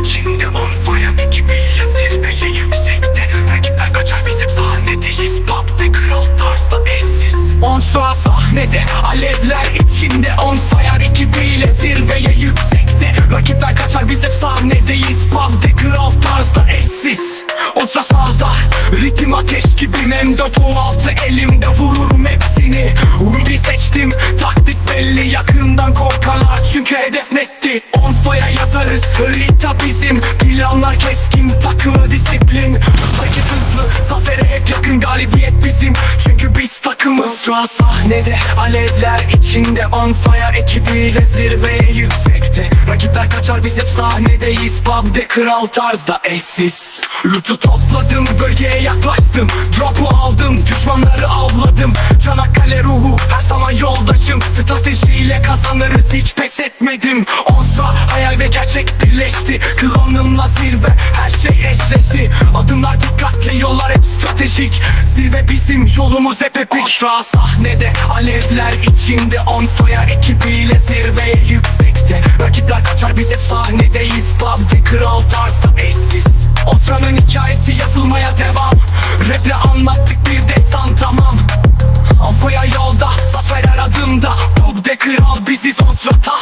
içinde on fire Ekibiyle zirveye yüksekte. Rakipler kaçar bizim sahnedeyiz. Pop'te kral tarzda eşsiz. On sahnede Alevler içinde. On fire Ekibiyle zirveye yüksekte. Rakipler kaçar biz hep sahnedeyiz. Pop'te kral tarzda eşsiz. On sağ Ritim ateş gibi. M4 16 elimde vururum hepsini. Ruby seçtim çünkü hedef netti? On fire yazarız. Rita bizim. Planlar keskin. Takımı disiplin. Hareket hızlı. Zafere hep yakın. Galibiyet bizim. Çünkü biz takımız. Şu an sahnede alevler içinde. On fire ekibiyle zirveye yüksekte. Rakipler kaçar. Biz hep sahnedeyiz. Pub'de kral tarzda. Eşsiz. Loot'u topladım. Bölgeye yaklaştım. Drop'u aldım. Düşmanları kazanırız hiç pes etmedim. Onsa hayal ve gerçek birleşti. Klonumla zirve her şey eşleşti. Adımlar dikkatli yollar hep stratejik. Zirve bizim yolumuz hep epik. Osra sahnede alevler içinde On fire ekibiyle zirveye yüksekte. Rakipler kaçar biz hep sahnedeyiz. Pub'de kral tarzda eşsiz. Osra'nın hikayesi yazılmaya devam Sessiz on sur